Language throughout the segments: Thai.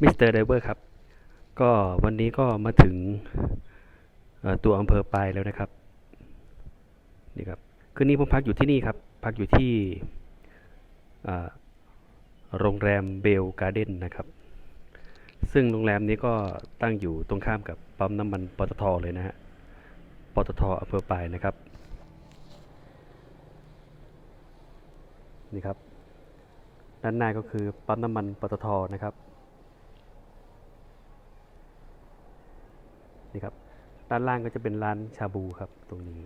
มิสเตอร์ไดเวอร์ครับ ก็วันนี้ก็มาถึงตัวอำเภอปลายแล้วนะครับ นี่ครับ คืนนี้ผมพักอยู่ที่นี่ครับ พักอยู่ที่โรงแรมเบลการ์เด้นนะครับ ซึ่งโรงแรมนี้ก็ตั้งอยู่ตรงข้ามกับปั๊มน้ำมันปตทเลยนะฮะ ปตทอำเภอปลายนะครับ นี่ครับ ด้านหน้าก็คือปั๊มน้ำมันปตทนะครับ นี่ครับด้านล่างก็จะเป็นร้านชาบูครับตรงนี้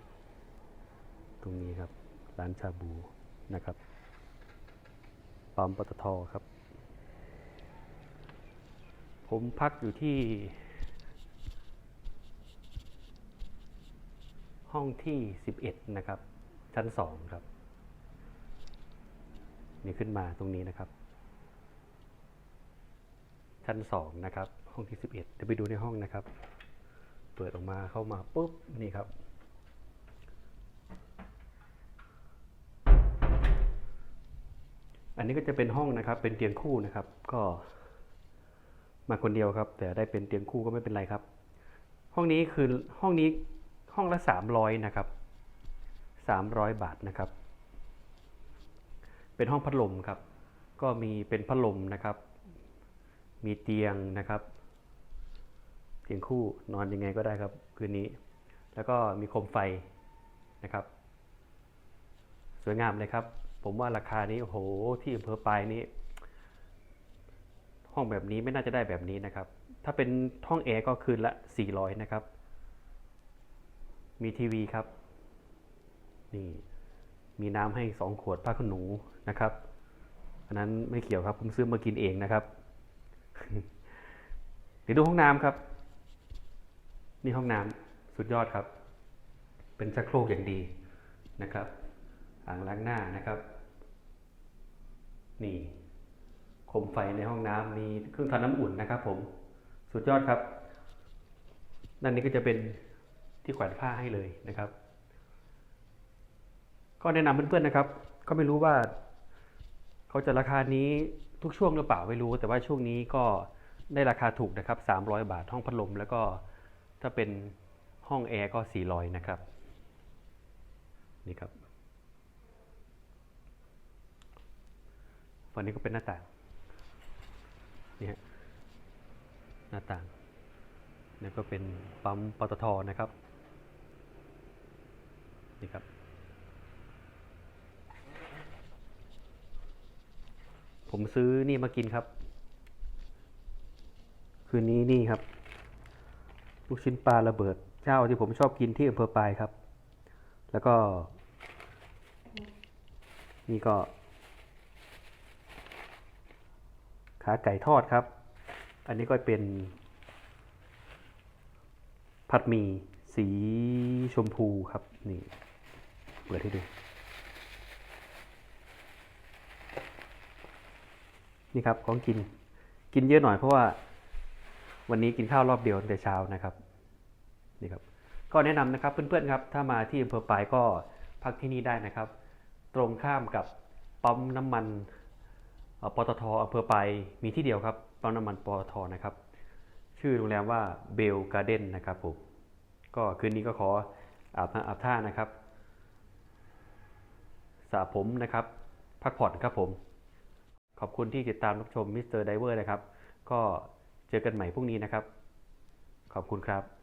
ตรงนี้ครับร้านชาบูนะครับปั๊มปตทครับ ผมพักอยู่ที่ ห้องที่ 11 นะครับ ชั้น 2 ครับ นี่ขึ้นมาตรงนี้นะครับ ชั้น 2 นะครับ ห้องที่ 11 เดี๋ยวไปดูในห้องนะครับ เปิดออกมาเข้ามาปุ๊บนี่ครับ อันนี้ก็จะเป็นห้องนะครับ เป็นเตียงคู่นะครับ ก็มาคนเดียวครับ แต่ได้เป็นเตียงคู่ก็ไม่เป็นไรครับ ห้องนี้คือห้องนี้ห้องละสามร้อยนะครับสามร้อยบาทนะครับ เป็นห้องพัดลมครับ ก็มีเป็นพัดลมนะครับ มีเตียงนะครับ เตียงคู่นอนยังไงก็ได้ครับคืนนี้ แล้วก็มีโคมไฟนะครับ สวยงามเลยครับ ผมว่าราคานี้โอ้โหที่อำเภอปลายนี้ ห้องแบบนี้ไม่น่าจะได้แบบนี้นะครับ ถ้าเป็นห้องแอร์ก็คืนละ 400 นะครับ มีทีวีครับ นี่มีน้ำให้ 2 ขวดผ้าขนหนูนะครับอันนั้นไม่เกี่ยวครับผมซื้อมากินเองนะครับเดี๋ยวดูห้องน้ำครับ นี่ห้องน้ำสุดยอดครับ เป็นชักโครกอย่างดีนะครับอ่างล้างหน้านะครับ นี่โคมไฟในห้องน้ำมีเครื่องทำน้ำอุ่นนะครับ ผมสุดยอดครับด้านนี้ก็จะเป็นที่แขวนผ้าให้เลยนะครับ ก็แนะนำเพื่อนๆนะครับ ก็ไม่รู้ว่าเขาจะราคานี้ทุกช่วงหรือเปล่าไม่รู้ แต่ว่าช่วงนี้ก็ได้ราคาถูกนะครับ 300 บาทห้องพัดลมแล้วก็ ถ้าเป็นห้องแอร์ก็400นะครับนี่ครับฝั่งนี้ก็เป็นหน้าต่างนี่ฮะหน้าต่างนี่ก็เป็นปั๊มปตทนะครับนี่ครับ ผมซื้อนี่มากินครับ คืนนี้นี่ครับ ลูกชิ้นปลาระเบิด เจ้าที่ผมชอบกินที่อำเภอปลายครับ แล้วก็ นี่ก็ ขาไก่ทอดครับ อันนี้ก็เป็น ผัดหมี่สีชมพูครับ นี่ เปิดให้ดู นี่ครับของกิน กินเยอะหน่อยเพราะว่า วันนี้กินข้าวรอบเดียวตั้งแต่เช้านะครับนี่ครับก็แนะนำนะครับเพื่อนๆครับ ถ้ามาที่อำเภอปายก็พักที่นี่ได้นะครับ ตรงข้ามกับปั๊มน้ำมันอปตทอำเภอไปายมีที่เดียวครับปั๊มน้ำมันปตทนะครับ ชื่อโรงแรมว่าเบลการ์เด้นนะครับผมก็คืนนี้ก็ขออาบน้ำอาบท่านะครับสระผมนะครับ พักผ่อนครับผม ขอบคุณที่ติดตามรับชมมิสเตอร์ไดเวอร์นะครับ ก็ เจอกันใหม่พรุ่งนี้นะครับ ขอบคุณครับ